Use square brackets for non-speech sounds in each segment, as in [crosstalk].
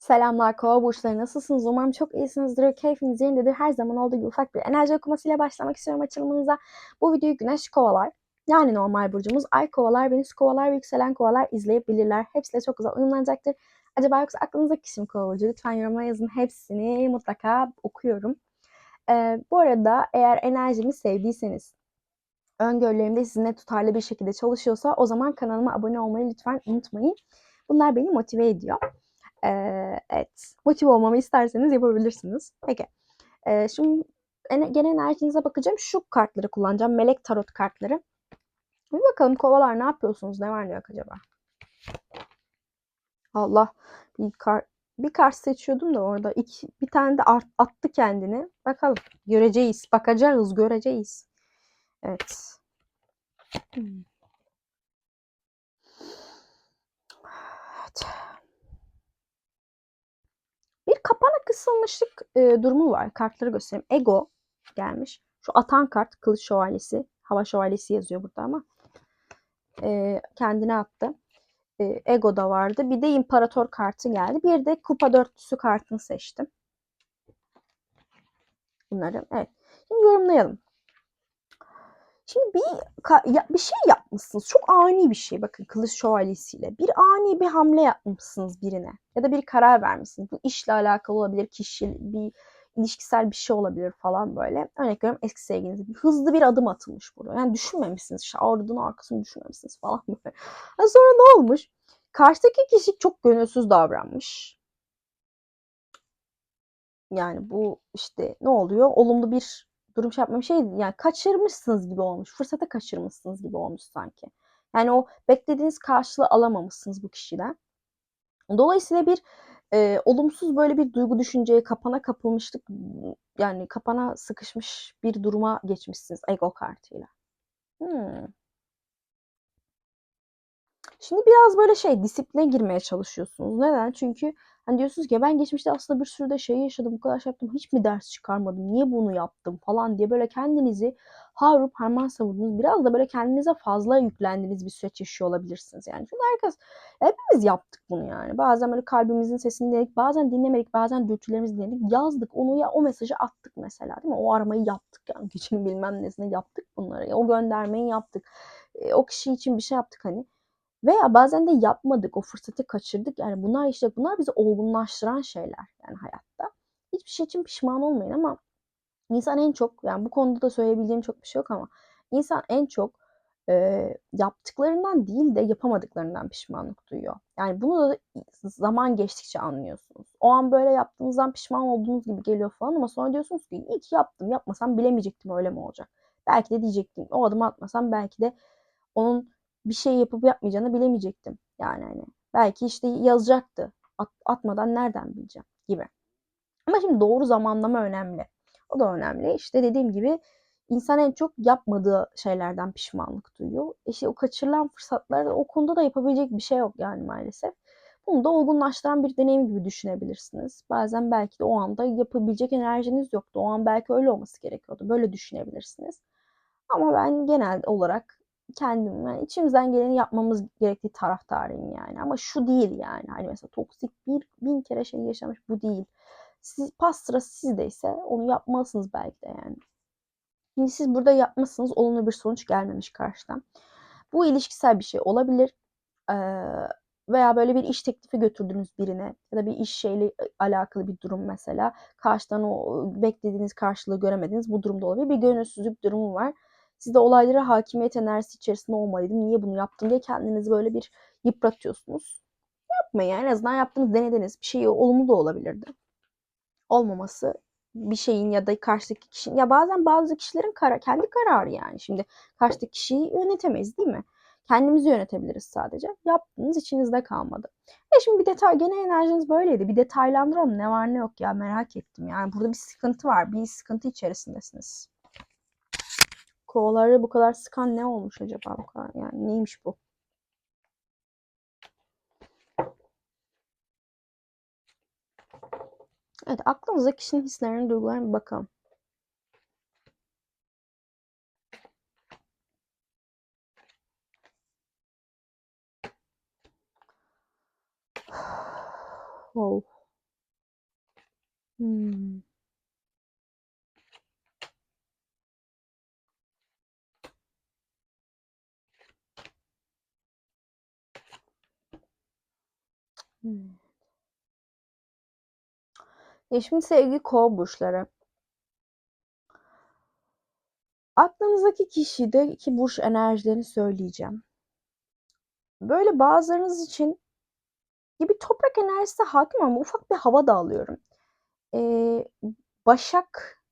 Selamlar kova burçları nasılsınız? Umarım çok iyisinizdir. Keyfiniz yerindedir. Her zaman olduğu gibi ufak bir enerji okumasıyla başlamak istiyorum açılımınıza. Bu videoyu güneş kovalar. Yani normal burcumuz. Ay kovalar, venüs kovalar ve yükselen kovalar izleyebilirler. Hepsi de çok güzel uyumlanacaktır. Acaba yoksa aklınızdaki kişi mi kova burcu? Lütfen yoruma yazın. Hepsini mutlaka okuyorum. Ee, bu arada eğer enerjimi sevdiyseniz, öngörülerim de sizinle tutarlı bir şekilde çalışıyorsa o zaman kanalıma abone olmayı lütfen unutmayın. Bunlar beni motive ediyor. Ee, evet. Motive olmamı isterseniz yapabilirsiniz. Peki. Ee, şimdi ene- genel enerjinize bakacağım. Şu kartları kullanacağım. Melek tarot kartları. Bir bakalım kovalar ne yapıyorsunuz? Ne var ne yok acaba? Allah. Bir kart bir kart seçiyordum da orada iki, bir tane de art- attı kendini. Bakalım. Göreceğiz. Bakacağız. Göreceğiz. Evet. Hmm. Evet. Kapana kısılmışlık e, durumu var. Kartları göstereyim. Ego gelmiş. Şu atan kart kılıç şövalyesi. Hava şövalyesi yazıyor burada ama. E, kendine attı. E, Ego da vardı. Bir de imparator kartı geldi. Bir de kupa dörtlüsü kartını seçtim. Bunları. Evet. Şimdi yorumlayalım. Şimdi bir bir şey yapmışsınız. Çok ani bir şey. Bakın kılıç şövalyesiyle. Bir ani bir hamle yapmışsınız birine. Ya da bir karar vermişsiniz. Bu işle alakalı olabilir. Kişi bir ilişkisel bir şey olabilir falan böyle. Örnek veriyorum eski sevgiliniz. Hızlı bir adım atılmış burada. Yani düşünmemişsiniz. İşte ardının arkasını düşünmemişsiniz falan böyle. Sonra ne olmuş? Karşıdaki kişi çok gönülsüz davranmış. Yani bu işte ne oluyor? Olumlu bir durum şey yapma bir şey. Yani kaçırmışsınız gibi olmuş. Fırsata kaçırmışsınız gibi olmuş sanki. Yani o beklediğiniz karşılığı alamamışsınız bu kişiden. Dolayısıyla bir e, olumsuz böyle bir duygu düşünceye kapana kapılmışlık yani kapana sıkışmış bir duruma geçmişsiniz ego kartıyla. Hmm. Şimdi biraz böyle şey disipline girmeye çalışıyorsunuz. Neden? Çünkü hani diyorsunuz ki ben geçmişte aslında bir sürü de şey yaşadım, bu kadar şey yaptım, hiç mi ders çıkarmadım, niye bunu yaptım falan diye böyle kendinizi havurup harman savurdunuz. Biraz da böyle kendinize fazla yüklendiğiniz bir süreç yaşıyor olabilirsiniz yani. Çünkü herkes, hepimiz yaptık bunu yani. Bazen böyle kalbimizin sesini dinledik, bazen dinlemedik, bazen dürtülerimizi dinledik. Yazdık onu ya o mesajı attık mesela değil mi? O aramayı yaptık yani. Geçinin bilmem nesine yaptık bunları. O göndermeyi yaptık. E, o kişi için bir şey yaptık hani. Veya bazen de yapmadık, o fırsatı kaçırdık. Yani bunlar işte bunlar bizi olgunlaştıran şeyler yani hayatta. Hiçbir şey için pişman olmayın ama insan en çok yani bu konuda da söyleyebileceğim çok bir şey yok ama insan en çok e, yaptıklarından değil de yapamadıklarından pişmanlık duyuyor. Yani bunu da zaman geçtikçe anlıyorsunuz. O an böyle yaptığınızdan pişman olduğunuz gibi geliyor falan ama sonra diyorsunuz ki iyi ki yaptım. Yapmasam bilemeyecektim öyle mi olacak. Belki de diyecektim. O adımı atmasam belki de onun bir şey yapıp yapmayacağını bilemeyecektim. Yani hani belki işte yazacaktı. At, atmadan nereden bileceğim gibi. Ama şimdi doğru zamanlama önemli. O da önemli. İşte dediğim gibi insan en çok yapmadığı şeylerden pişmanlık duyuyor. İşte o kaçırılan fırsatlar o konuda da yapabilecek bir şey yok yani maalesef. Bunu da olgunlaştıran bir deneyim gibi düşünebilirsiniz. Bazen belki de o anda yapabilecek enerjiniz yoktu. O an belki öyle olması gerekiyordu. Böyle düşünebilirsiniz. Ama ben genel olarak kendim yani içimizden geleni yapmamız gerektiği taraftarıyım yani. Ama şu değil yani. Hani mesela toksik bir bin kere şey yaşamış bu değil. Siz, pas sırası sizdeyse onu yapmalısınız belki de yani. Şimdi siz burada yapmasınız olumlu bir sonuç gelmemiş karşıdan. Bu ilişkisel bir şey olabilir. Ee, veya böyle bir iş teklifi götürdünüz birine ya da bir iş şeyle alakalı bir durum mesela. Karşıdan o beklediğiniz karşılığı göremediniz. Bu durumda olabilir. Bir gönülsüzlük durumu var siz de olaylara hakimiyet enerjisi içerisinde olmalıydım. Niye bunu yaptım diye kendinizi böyle bir yıpratıyorsunuz. Yapmayın yani en azından yaptığınız denediniz. Bir şey olumlu da olabilirdi. Olmaması bir şeyin ya da karşıdaki kişinin ya bazen bazı kişilerin kara, kendi kararı yani. Şimdi karşıdaki kişiyi yönetemeyiz değil mi? Kendimizi yönetebiliriz sadece. Yaptığınız içinizde kalmadı. E şimdi bir detay gene enerjiniz böyleydi. Bir detaylandıralım ne var ne yok ya merak ettim. Yani burada bir sıkıntı var. Bir sıkıntı içerisindesiniz. Kovaları bu kadar sıkan ne olmuş acaba bu kadar? Yani neymiş bu? Evet aklımıza kişinin hislerine, duygularına bir bakalım. Ya, şimdi sevgili Kova burçları aklınızdaki kişideki burç enerjilerini söyleyeceğim. Böyle bazılarınız için bir toprak enerjisi de hâkim ama ufak bir hava da alıyorum. Eee, Başak,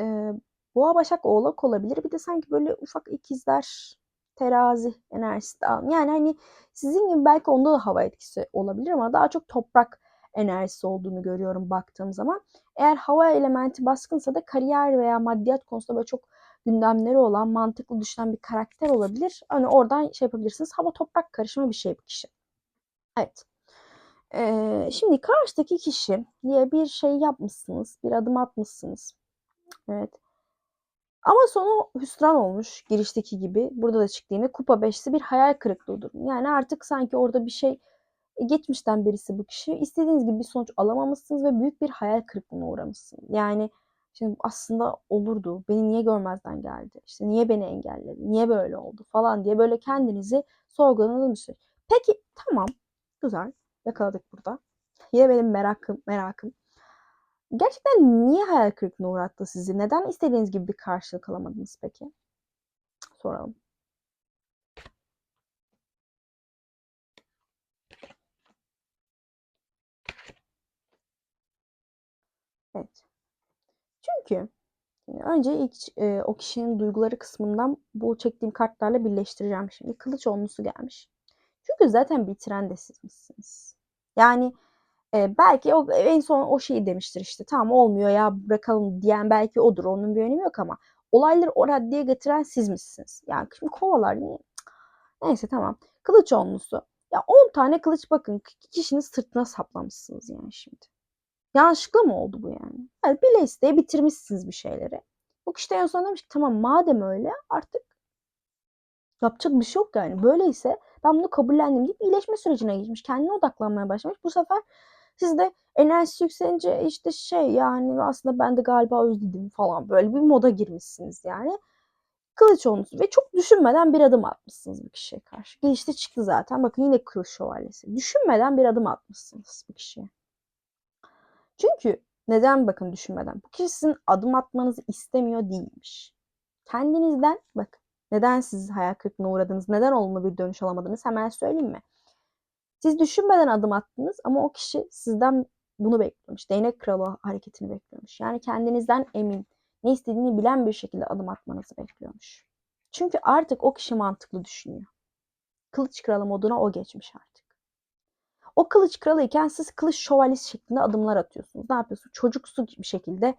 eee, Boğa, Başak, Oğlak olabilir. Bir de sanki böyle ufak ikizler, Terazi enerjisi de al yani, hani, sizin gibi belki onda da hava etkisi olabilir ama daha çok toprak enerjisi olduğunu görüyorum baktığım zaman. Eğer hava elementi baskınsa da kariyer veya maddiyat konusunda böyle çok gündemleri olan, mantıklı düşünen bir karakter olabilir. Hani, oradan şey yapabilirsiniz. Hava toprak karışımı bir şey bu kişi. Evet. Eee, şimdi karşıdaki kişiye bir şey yapmışsınız, bir adım atmışsınız. Evet. Ama sonu hüsran olmuş girişteki gibi. Burada da çıktı yine kupa beşlisi bir hayal kırıklığı durumu. Yani artık sanki orada bir şey geçmişten birisi bu kişi. İstediğiniz gibi bir sonuç alamamışsınız ve büyük bir hayal kırıklığına uğramışsınız. Yani şimdi aslında olurdu. Beni niye görmezden geldi? İşte niye beni engelledi? Niye böyle oldu? Falan diye böyle kendinizi sorguladığınız bir şey. Peki tamam. Güzel. Yakaladık burada. Yine benim merakım, merakım. Gerçekten niye hayal kırıklığına uğrattı sizi? Neden istediğiniz gibi bir karşılık alamadınız peki? Soralım. Evet. Çünkü önce ilk e, o kişinin duyguları kısmından bu çektiğim kartlarla birleştireceğim şimdi. Kılıç onlusu gelmiş. Çünkü zaten bitiren de sizmişsiniz. Yani e, belki o en son o şeyi demiştir işte tamam olmuyor ya bırakalım diyen belki odur. Onun bir önemi yok ama olayları o raddeye getiren sizmişsiniz. Yani şimdi kovalar neyse tamam. Kılıç onlusu. Ya 10 tane kılıç bakın kişinin sırtına saplamışsınız yani şimdi. Yanlışlıkla mı oldu bu yani? yani bile isteye bitirmişsiniz bir şeyleri. Bu kişi de en son demiş ki tamam madem öyle artık yapacak bir şey yok yani. Böyleyse ben bunu kabullendim deyip iyileşme sürecine geçmiş. Kendine odaklanmaya başlamış. Bu sefer siz de enerjisi yükselince işte şey yani aslında ben de galiba özledim falan böyle bir moda girmişsiniz yani. Kılıç olmuş ve çok düşünmeden bir adım atmışsınız bu kişiye karşı. Gelişte çıktı zaten. Bakın yine kılıç şövalyesi. Düşünmeden bir adım atmışsınız bu kişiye. Çünkü neden bakın düşünmeden? Bu kişi sizin adım atmanızı istemiyor değilmiş. Kendinizden bakın neden siz hayal kırıklığına uğradınız? Neden olumlu bir dönüş alamadınız? Hemen söyleyeyim mi? Siz düşünmeden adım attınız ama o kişi sizden bunu bekliyormuş. Değnek kralı hareketini bekliyormuş. Yani kendinizden emin, ne istediğini bilen bir şekilde adım atmanızı bekliyormuş. Çünkü artık o kişi mantıklı düşünüyor. Kılıç kralı moduna o geçmiş artık. O kılıç kralı iken siz kılıç şövalyesi şeklinde adımlar atıyorsunuz. Ne yapıyorsunuz? Çocuksu bir şekilde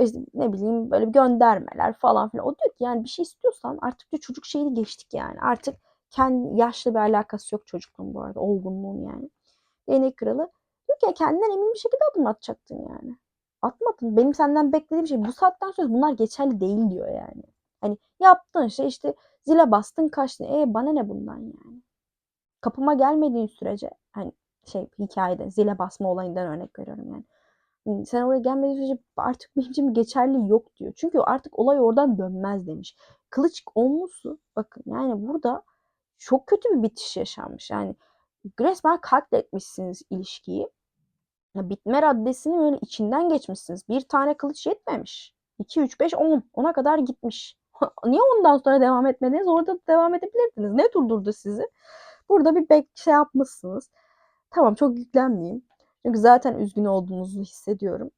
işte ne bileyim böyle göndermeler falan filan. O diyor ki yani bir şey istiyorsan artık diyor çocuk şeyini geçtik yani. Artık kendi yaşlı bir alakası yok çocukluğun bu arada. Olgunluğun yani. Değnek kralı diyor ki kendinden emin bir şekilde adım atacaktın yani. Atmadın. Benim senden beklediğim şey bu saatten sonra bunlar geçerli değil diyor yani. Hani yaptığın şey işte zile bastın kaçtın. E bana ne bundan yani. Kapıma gelmediğin sürece hani şey hikayede zile basma olayından örnek veriyorum yani sen oraya gelmediğin sürece artık benim için geçerli yok diyor. Çünkü artık olay oradan dönmez demiş. Kılıç olmuşsu bakın yani burada çok kötü bir bitiş yaşanmış. Yani resmen katletmişsiniz ilişkiyi. Ya bitme raddesini böyle içinden geçmişsiniz. Bir tane kılıç yetmemiş. 2, 3, 5, 10. Ona kadar gitmiş. [laughs] Niye ondan sonra devam etmediniz? Orada devam edebilirdiniz. Ne durdurdu sizi? Burada bir bek şey yapmışsınız. Tamam çok yüklenmeyeyim. Çünkü zaten üzgün olduğunuzu hissediyorum.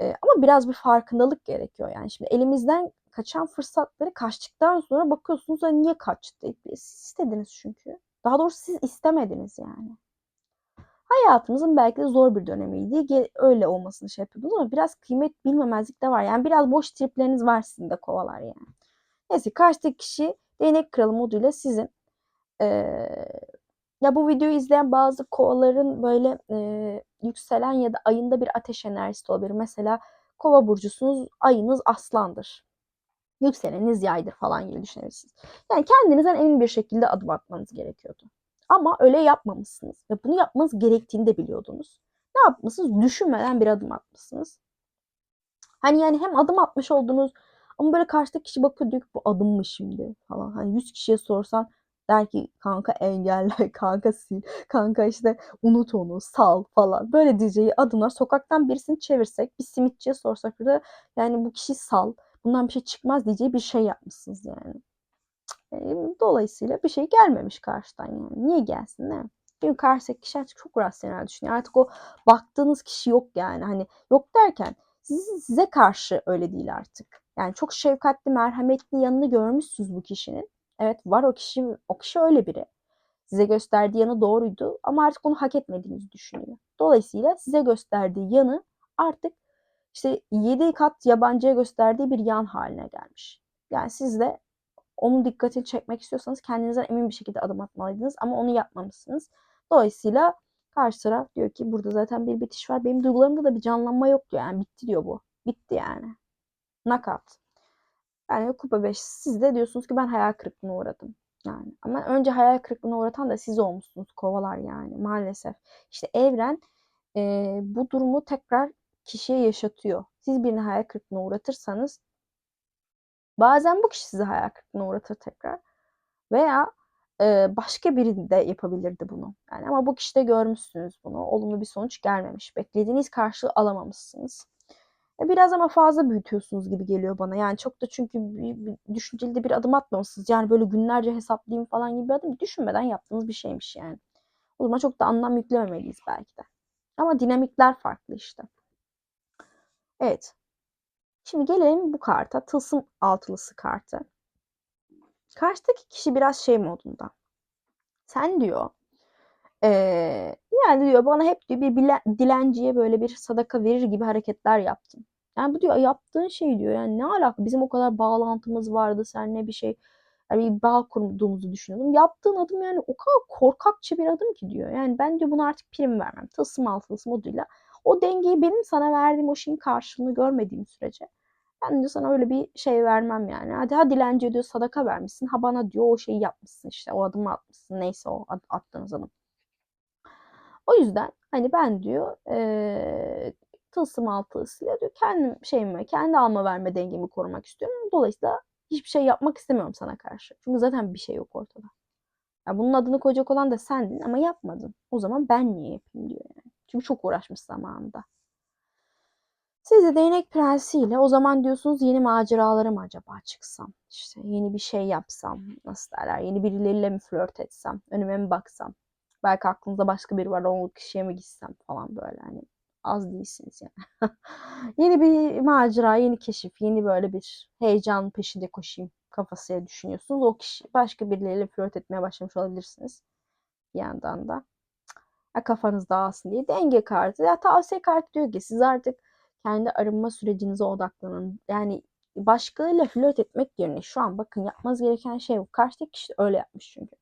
E, ama biraz bir farkındalık gerekiyor. Yani şimdi elimizden kaçan fırsatları kaçtıktan sonra bakıyorsunuz da niye kaçtı? Siz istediniz çünkü. Daha doğrusu siz istemediniz yani. Hayatımızın belki de zor bir dönemiydi. Öyle olmasını şey yapıyordunuz ama biraz kıymet bilmemezlik de var. Yani biraz boş tripleriniz var sizin de kovalar yani. Neyse karşıdaki kişi değnek kralı moduyla sizin ee, ya bu videoyu izleyen bazı kovaların böyle e, yükselen ya da ayında bir ateş enerjisi olabilir. Mesela kova burcusunuz, ayınız aslandır. Yükseleniniz yaydır falan gibi düşünebilirsiniz. Yani kendinizden emin bir şekilde adım atmanız gerekiyordu. Ama öyle yapmamışsınız. Ve bunu yapmanız gerektiğini de biliyordunuz. Ne yapmışsınız? Düşünmeden bir adım atmışsınız. Hani yani hem adım atmış oldunuz ama böyle karşıdaki kişi bakıyor diyor ki bu adım mı şimdi falan. Hani 100 kişiye sorsan der ki kanka engelle, [laughs] kanka sil, kanka işte unut onu, sal falan. Böyle diyeceği adımlar sokaktan birisini çevirsek bir simitçiye sorsak da yani bu kişi sal, bundan bir şey çıkmaz diyeceği bir şey yapmışsınız yani. Dolayısıyla bir şey gelmemiş karşıdan yani. Niye gelsin mi? Çünkü karşıdaki kişi artık çok rasyonel düşünüyor. Artık o baktığınız kişi yok yani. Hani yok derken size karşı öyle değil artık. Yani çok şefkatli, merhametli yanını görmüşsünüz bu kişinin. Evet var o kişi, o kişi öyle biri. Size gösterdiği yanı doğruydu ama artık onu hak etmediğinizi düşünüyor. Dolayısıyla size gösterdiği yanı artık işte yedi kat yabancıya gösterdiği bir yan haline gelmiş. Yani siz de onun dikkatini çekmek istiyorsanız kendinizden emin bir şekilde adım atmalıydınız ama onu yapmamışsınız. Dolayısıyla karşı taraf diyor ki burada zaten bir bitiş var. Benim duygularımda da bir canlanma yok diyor. Yani bitti diyor bu. Bitti yani. Knockout. Yani kupa 5 siz de diyorsunuz ki ben hayal kırıklığına uğradım. Yani ama önce hayal kırıklığına uğratan da siz olmuşsunuz kovalar yani maalesef. İşte evren e, bu durumu tekrar kişiye yaşatıyor. Siz birini hayal kırıklığına uğratırsanız bazen bu kişi sizi hayal kırıklığına uğratır tekrar. Veya e, başka biri de yapabilirdi bunu. Yani ama bu kişide görmüşsünüz bunu. Olumlu bir sonuç gelmemiş. Beklediğiniz karşılığı alamamışsınız. E, biraz ama fazla büyütüyorsunuz gibi geliyor bana. Yani çok da çünkü düşünceli de bir adım atmamışsınız. Yani böyle günlerce hesaplayayım falan gibi bir adım düşünmeden yaptığınız bir şeymiş yani. O zaman çok da anlam yüklememeliyiz belki de. Ama dinamikler farklı işte. Evet. Şimdi gelelim bu karta. Tılsım altılısı kartı. Karşıdaki kişi biraz şey modunda. Sen diyor ee, yani diyor bana hep diyor bir dilenciye böyle bir sadaka verir gibi hareketler yaptın. Yani bu diyor yaptığın şey diyor yani ne alaka bizim o kadar bağlantımız vardı sen ne bir şey yani bir bağ kurduğumuzu düşünüyordum. Yaptığın adım yani o kadar korkakça bir adım ki diyor. Yani ben diyor buna artık prim vermem. Tılsım altı tılsım moduyla. O dengeyi benim sana verdiğim o şeyin karşılığını görmediğim sürece ben de sana öyle bir şey vermem yani. Hadi ha dilenci diyor sadaka vermişsin. Ha bana diyor o şeyi yapmışsın işte. O adımı atmışsın. Neyse o attığınız adım. O yüzden hani ben diyor e, tılsım altısıyla diyor kendim şeyimi, kendi alma verme dengemi korumak istiyorum. Dolayısıyla hiçbir şey yapmak istemiyorum sana karşı. Çünkü zaten bir şey yok ortada. Ya bunun adını koyacak olan da sendin ama yapmadın. O zaman ben niye yapayım diyor yani. Çünkü çok uğraşmış zamanında. Siz de değnek prensiyle o zaman diyorsunuz yeni maceralara mı acaba çıksam? İşte yeni bir şey yapsam, nasıl derler, yeni birileriyle mi flört etsem, önüme mi baksam? Belki aklınızda başka biri var, o kişiye mi gitsem falan böyle hani az değilsiniz yani. [laughs] yeni bir macera, yeni keşif, yeni böyle bir heyecan peşinde koşayım kafasıyla düşünüyorsunuz. O kişi başka birileriyle flört etmeye başlamış olabilirsiniz. Bir yandan da. Ya kafanız dağılsın diye. Denge kartı. Ya tavsiye kartı diyor ki siz artık kendi arınma sürecinize odaklanın. Yani başkalarıyla flört etmek yerine şu an bakın yapmanız gereken şey bu. Karşıdaki kişi öyle yapmış çünkü.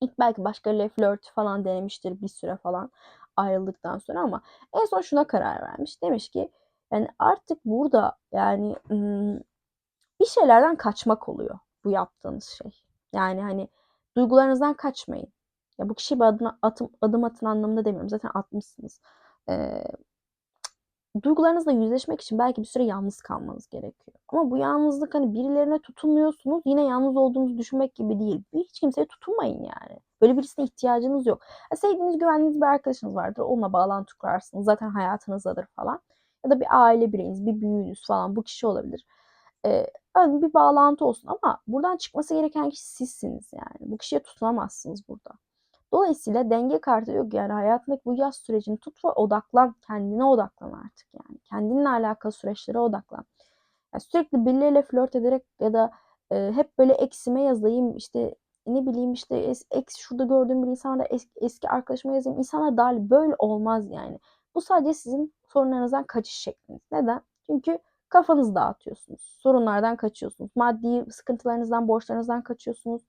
İlk belki başkalarıyla flört falan denemiştir bir süre falan ayrıldıktan sonra ama en son şuna karar vermiş. Demiş ki yani artık burada yani bir şeylerden kaçmak oluyor bu yaptığınız şey. Yani hani duygularınızdan kaçmayın. Ya bu kişi bir adım, atım, adım atın anlamında demiyorum. Zaten atmışsınız. Ee, duygularınızla yüzleşmek için belki bir süre yalnız kalmanız gerekiyor. Ama bu yalnızlık hani birilerine tutunmuyorsunuz yine yalnız olduğunuzu düşünmek gibi değil. Hiç kimseye tutunmayın yani. Böyle birisine ihtiyacınız yok. Ya sevdiğiniz, güvendiğiniz bir arkadaşınız vardır. Onunla bağlantı kurarsınız. Zaten hayatınızdadır falan. Ya da bir aile bireyiniz, bir büyüğünüz falan bu kişi olabilir. Ee, bir bağlantı olsun ama buradan çıkması gereken kişi sizsiniz yani. Bu kişiye tutunamazsınız burada. Dolayısıyla denge kartı diyor yani hayatındaki bu yaz sürecini tut ve odaklan. Kendine odaklan artık yani. Kendinle alakalı süreçlere odaklan. Yani sürekli birileriyle flört ederek ya da e, hep böyle eksime yazayım işte ne bileyim işte es, eks şurada gördüğüm bir insana es, eski arkadaşıma yazayım. İnsanlar dahil böyle olmaz yani. Bu sadece sizin sorunlarınızdan kaçış şekliniz. Neden? Çünkü kafanızı dağıtıyorsunuz. Sorunlardan kaçıyorsunuz. Maddi sıkıntılarınızdan, borçlarınızdan kaçıyorsunuz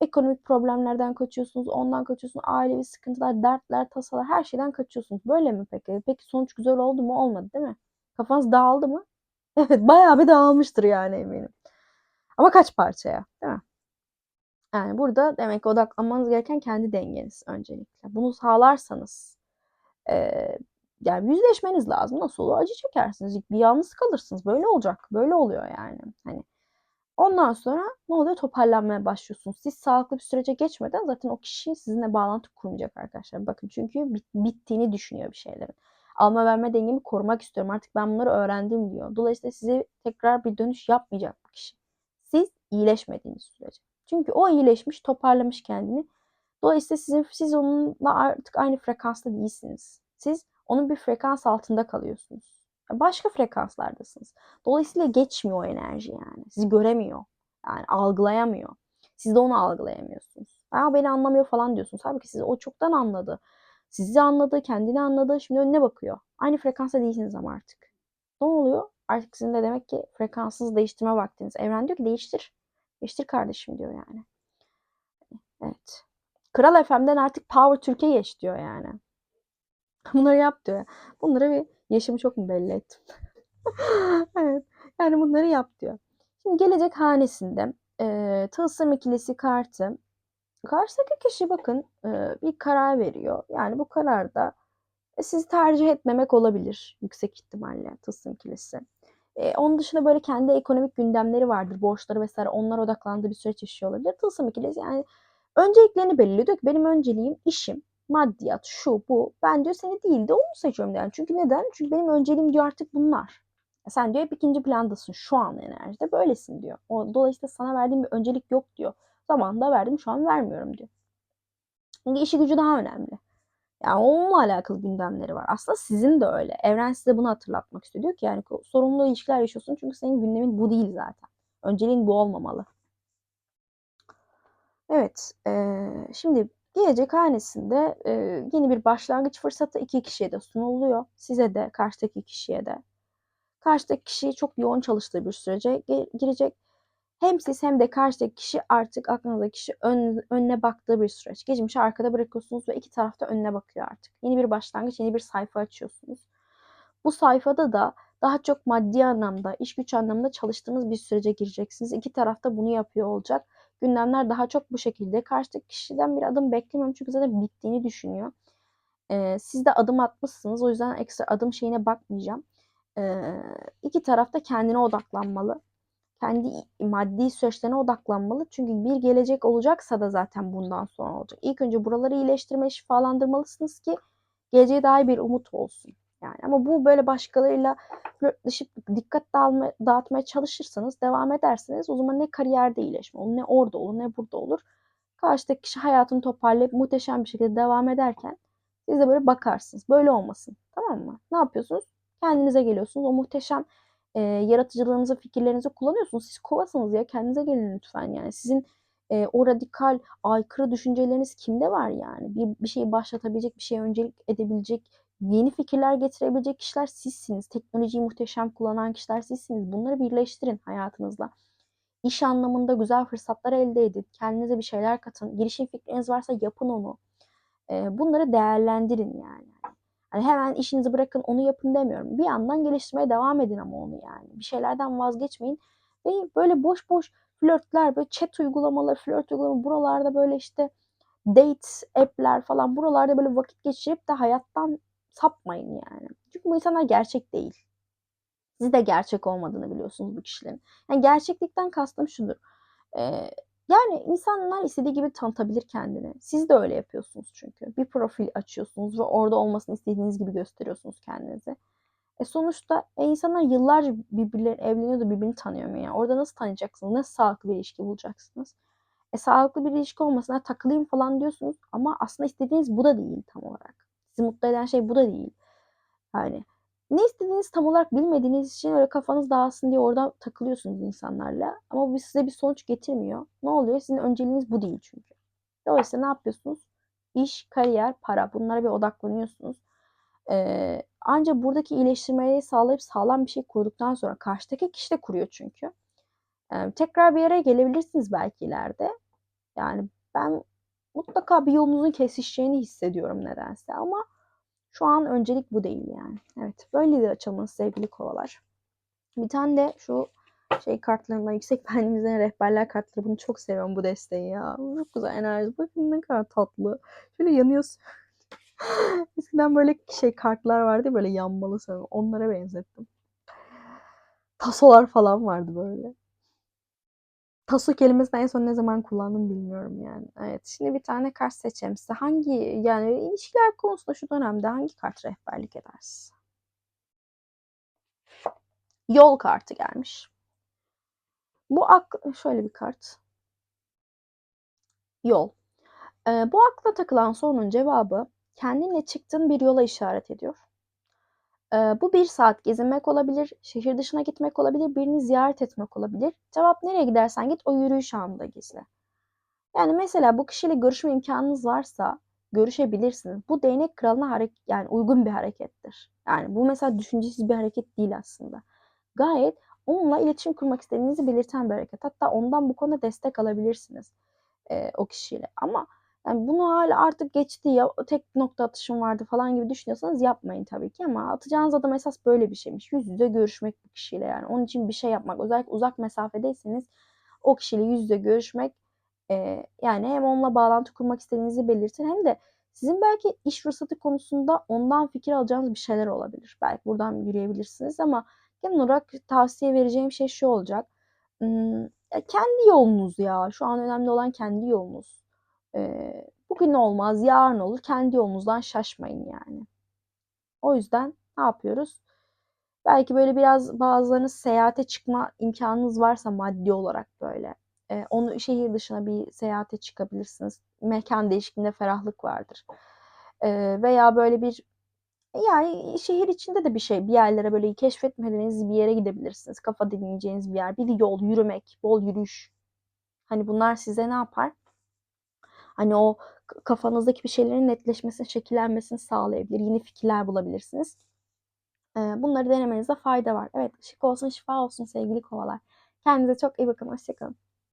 ekonomik problemlerden kaçıyorsunuz, ondan kaçıyorsunuz, ailevi sıkıntılar, dertler, tasalar her şeyden kaçıyorsunuz. Böyle mi peki? Peki sonuç güzel oldu mu? Olmadı değil mi? Kafanız dağıldı mı? [laughs] Evet bayağı bir dağılmıştır yani eminim. Ama kaç parçaya değil mi? Yani burada demek ki odaklanmanız gereken kendi dengeniz öncelikle. Bunu sağlarsanız e, Yani yüzleşmeniz lazım. Nasıl olur? Acı çekersiniz. Bir yalnız kalırsınız. Böyle olacak. Böyle oluyor yani. Hani ondan sonra ne oluyor? Toparlanmaya başlıyorsunuz. Siz sağlıklı bir sürece geçmeden zaten o kişi sizinle bağlantı kurmayacak arkadaşlar. Bakın çünkü bit- bittiğini düşünüyor bir şeylerin. Alma verme dengemi korumak istiyorum. Artık ben bunları öğrendim diyor. Dolayısıyla size tekrar bir dönüş yapmayacak bu kişi. Siz iyileşmediğiniz sürece. Çünkü o iyileşmiş, toparlamış kendini. Dolayısıyla sizin, siz onunla artık aynı frekansta değilsiniz. Siz onun bir frekans altında kalıyorsunuz. Başka frekanslardasınız. Dolayısıyla geçmiyor o enerji yani. Sizi göremiyor. Yani algılayamıyor. Siz de onu algılayamıyorsunuz. Aa beni anlamıyor falan diyorsunuz. Halbuki sizi o çoktan anladı. Sizi anladı, kendini anladı. Şimdi önüne bakıyor. Aynı frekansta değilsiniz ama artık. Ne oluyor? Artık sizin de demek ki frekansınızı değiştirme vaktiniz. Evren diyor ki değiştir. Değiştir kardeşim diyor yani. Evet. Kral FM'den artık Power Türkiye geç diyor yani. [laughs] Bunları yap diyor. Bunları bir yaşımı çok mu belli ettim? [laughs] evet. Yani bunları yap diyor. Şimdi gelecek hanesinde e, tılsım ikilisi kartı. Karşıdaki kişi bakın e, bir karar veriyor. Yani bu kararda e, sizi tercih etmemek olabilir yüksek ihtimalle tılsım ikilisi. E, onun dışında böyle kendi ekonomik gündemleri vardır. Borçları vesaire onlar odaklandığı bir süreç yaşıyor olabilir. Tılsım ikilisi yani önceliklerini belirliyor. Diyor ki benim önceliğim işim, maddiyat, şu bu. Ben diyor seni değil de onu seçiyorum yani. Çünkü neden? Çünkü benim önceliğim diyor artık bunlar. Sen diyor hep ikinci plandasın şu an enerjide. Böylesin diyor. O, dolayısıyla sana verdiğim bir öncelik yok diyor. Zamanında verdim şu an vermiyorum diyor. Çünkü işi gücü daha önemli. Yani onunla alakalı gündemleri var. Aslında sizin de öyle. Evren size bunu hatırlatmak istiyor. Diyor ki yani sorumlu ilişkiler yaşıyorsun çünkü senin gündemin bu değil zaten. Önceliğin bu olmamalı. Evet. E, şimdi gelecek hanesinde e, yeni bir başlangıç fırsatı iki kişiye de sunuluyor. Size de karşıdaki kişiye de. Karşıdaki kişi çok yoğun çalıştığı bir sürece girecek. Hem siz hem de karşıdaki kişi artık aklınızdaki kişi ön, önüne baktığı bir süreç. Geçmişi arkada bırakıyorsunuz ve iki tarafta önüne bakıyor artık. Yeni bir başlangıç, yeni bir sayfa açıyorsunuz. Bu sayfada da daha çok maddi anlamda, iş güç anlamında çalıştığınız bir sürece gireceksiniz. İki tarafta bunu yapıyor olacak. Gündemler daha çok bu şekilde. Karşıdaki kişiden bir adım beklemiyorum çünkü zaten bittiğini düşünüyor. Ee, siz de adım atmışsınız. O yüzden ekstra adım şeyine bakmayacağım. Ee, iki tarafta kendine odaklanmalı. Kendi maddi süreçlerine odaklanmalı. Çünkü bir gelecek olacaksa da zaten bundan sonra olacak. İlk önce buraları iyileştirme, şifalandırmalısınız ki geleceğe dair bir umut olsun. Yani ama bu böyle başkalarıyla flörtleşip dikkat dağılma, dağıtmaya çalışırsanız devam ederseniz o zaman ne kariyerde iyileşme olur, ne orada olur, ne burada olur. Karşıdaki kişi hayatını toparlayıp muhteşem bir şekilde devam ederken siz de böyle bakarsınız. Böyle olmasın. Tamam mı? Ne yapıyorsunuz? Kendinize geliyorsunuz. O muhteşem e, yaratıcılığınızı, fikirlerinizi kullanıyorsunuz. Siz kovasınız ya. Kendinize gelin lütfen yani. Sizin e, o radikal, aykırı düşünceleriniz kimde var yani? Bir, bir şeyi başlatabilecek, bir şeye öncelik edebilecek, yeni fikirler getirebilecek kişiler sizsiniz. Teknolojiyi muhteşem kullanan kişiler sizsiniz. Bunları birleştirin hayatınızla. İş anlamında güzel fırsatlar elde edin. Kendinize bir şeyler katın. Girişim fikriniz varsa yapın onu. E, bunları değerlendirin yani. Hani hemen işinizi bırakın onu yapın demiyorum. Bir yandan geliştirmeye devam edin ama onu yani. Bir şeylerden vazgeçmeyin. Ve böyle boş boş flörtler, böyle chat uygulamaları, flört uygulamaları buralarda böyle işte date app'ler falan buralarda böyle vakit geçirip de hayattan sapmayın yani. Çünkü bu insanlar gerçek değil. Siz de gerçek olmadığını biliyorsunuz bu kişilerin. Yani gerçeklikten kastım şudur. Ee, yani insanlar istediği gibi tanıtabilir kendini. Siz de öyle yapıyorsunuz çünkü. Bir profil açıyorsunuz ve orada olmasını istediğiniz gibi gösteriyorsunuz kendinizi. E sonuçta e insanlar yıllarca birbirleri evleniyor da birbirini mu? Yani orada nasıl tanıyacaksınız? Nasıl sağlıklı bir ilişki bulacaksınız? E sağlıklı bir ilişki olmasına takılayım falan diyorsunuz ama aslında istediğiniz bu da değil tam olarak. Sizi mutlu eden şey bu da değil. Yani ne istediğiniz tam olarak bilmediğiniz için öyle kafanız dağılsın diye orada takılıyorsunuz insanlarla. Ama bu size bir sonuç getirmiyor. Ne oluyor? Sizin önceliğiniz bu değil çünkü. Dolayısıyla ne yapıyorsunuz? İş, kariyer, para. Bunlara bir odaklanıyorsunuz. Ee, ancak buradaki iyileştirmeyi sağlayıp sağlam bir şey kurduktan sonra karşıdaki kişi de kuruyor çünkü. Ee, tekrar bir araya gelebilirsiniz belki ileride. Yani ben mutlaka bir yolunuzun kesişeceğini hissediyorum nedense ama şu an öncelik bu değil yani. Evet böyle de açılmanız sevgili kovalar. Bir tane de şu şey kartlarından yüksek benliğimizden rehberler kartları bunu çok seviyorum bu desteği ya. Çok güzel enerji. Bakın ne kadar tatlı. Şöyle yanıyorsun. [gasps] Eskiden böyle şey kartlar vardı böyle yanmalı sanırım. Onlara benzettim. Tasolar falan vardı böyle. Taso kelimesini en son ne zaman kullandım bilmiyorum yani. Evet şimdi bir tane kart seçelim size. Hangi yani ilişkiler konusunda şu dönemde hangi kart rehberlik eder size? Yol kartı gelmiş. Bu ak şöyle bir kart. Yol. Ee, bu akla takılan sorunun cevabı kendinle çıktığın bir yola işaret ediyor. Ee, bu bir saat gezinmek olabilir, şehir dışına gitmek olabilir, birini ziyaret etmek olabilir. Cevap nereye gidersen git o yürüyüş anında gizli. Yani mesela bu kişiyle görüşme imkanınız varsa görüşebilirsiniz. Bu değnek kralına hareket yani uygun bir harekettir. Yani bu mesela düşüncesiz bir hareket değil aslında. Gayet onunla iletişim kurmak istediğinizi belirten bir hareket. Hatta ondan bu konuda destek alabilirsiniz e, o kişiyle. Ama yani bunu hala artık geçti ya tek nokta atışım vardı falan gibi düşünüyorsanız yapmayın tabii ki ama atacağınız adım esas böyle bir şeymiş. Yüz yüze görüşmek bu kişiyle yani. Onun için bir şey yapmak. Özellikle uzak mesafedeyseniz o kişiyle yüz yüze görüşmek e, yani hem onunla bağlantı kurmak istediğinizi belirtin hem de sizin belki iş fırsatı konusunda ondan fikir alacağınız bir şeyler olabilir. Belki buradan yürüyebilirsiniz ama genel olarak tavsiye vereceğim şey şu olacak. Hmm, kendi yolunuz ya. Şu an önemli olan kendi yolunuz. Bugün olmaz, yarın olur. Kendi yolunuzdan şaşmayın yani. O yüzden ne yapıyoruz? Belki böyle biraz bazılarınız seyahate çıkma imkanınız varsa maddi olarak böyle. E, onu şehir dışına bir seyahate çıkabilirsiniz. Mekan değişikliğinde ferahlık vardır. E, veya böyle bir yani şehir içinde de bir şey bir yerlere böyle keşfetmediğiniz bir yere gidebilirsiniz. Kafa dinleyeceğiniz bir yer. Bir yol, yürümek, bol yürüyüş. Hani bunlar size ne yapar? Hani o kafanızdaki bir şeylerin netleşmesini, şekillenmesini sağlayabilir. Yeni fikirler bulabilirsiniz. Bunları denemenizde fayda var. Evet ışık olsun, şifa olsun sevgili kovalar. Kendinize çok iyi bakın. Hoşçakalın.